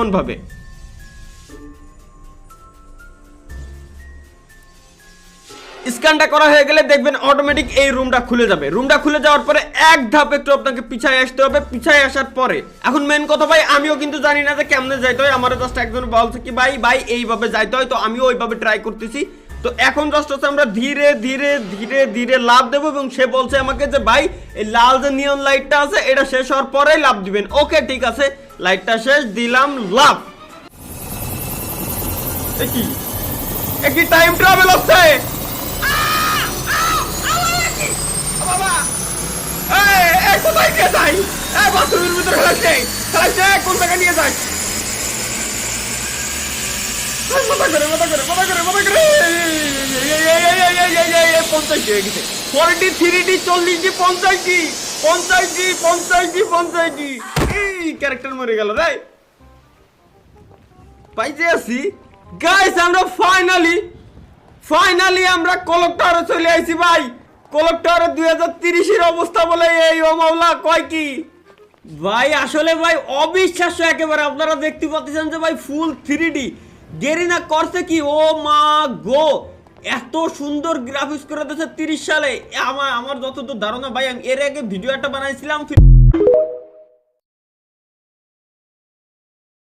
এমন ভাবে স্ক্যানটা করা হয়ে গেলে দেখবেন অটোমেটিক এই রুমটা খুলে যাবে। রুমটা খুলে যাওয়ার পরে এক ধাপ একটু আপনাকে পিছায় আসতে হবে। পিছায় আসার পরে, এখন মেন কথা ভাই, আমিও কিন্তু জানি না যে কেমনে যাইতে হয়। আমার জাস্ট একজন বলছে কি, ভাই ভাই, এইভাবে যাইতে হয়। তো আমিও ওইভাবে ট্রাই করতেছি। তো এখন জাস্ট হচ্ছে আমরা ধীরে ধীরে ধীরে ধীরে লাভ দেবো এবং সে বলছে আমাকে যে ভাই এই লাল যে নিয়ন লাইটটা আছে এটা শেষ হওয়ার পরেই লাভ দিবেন ওকে ঠিক আছে লাইটটা শেষ দিলাম লাভ এ কি এ কি টাইম ট্রাভেল হচ্ছে বাবা এই কোথায় নিয়ে যাই এই বাথরুমের ভিতরে ফেলাচ্ছে ফেলাচ্ছে কোন জায়গায় নিয়ে যাই মাথা করে মাথা করে মাথা করে মাথা করে পঞ্চাশ হয়ে গেছে। ফোরটি থ্রি ডি চল্লিশ ডি পঞ্চাশ ডি পঞ্চাশ ডি পঞ্চাশ ডি পঞ্চাশ ডি এই ক্যারেক্টার মরে গেল রে। পাইতে আছি গাইস আমরা ফাইনালি ফাইনালি আমরা কলেক্টরে চলে আইছি ভাই। কলেক্টরে দুই হাজার তিরিশের অবস্থা বলে এই ও মামলা কয় কি? ভাই, আসলে ভাই, অবিশ্বাস্য একেবারে। আপনারা দেখতে পাচ্ছেন যে ভাই ফুল থ্রি ডি গেরিনা করছে কি? ও মা গো। এত সুন্দর গ্রাফিক্স করে দিয়েছে তিরিশ সালে। আমার আমার যতদূর ধারণা ভাই, আমি এর আগে ভিডিও একটা বানাইছিলাম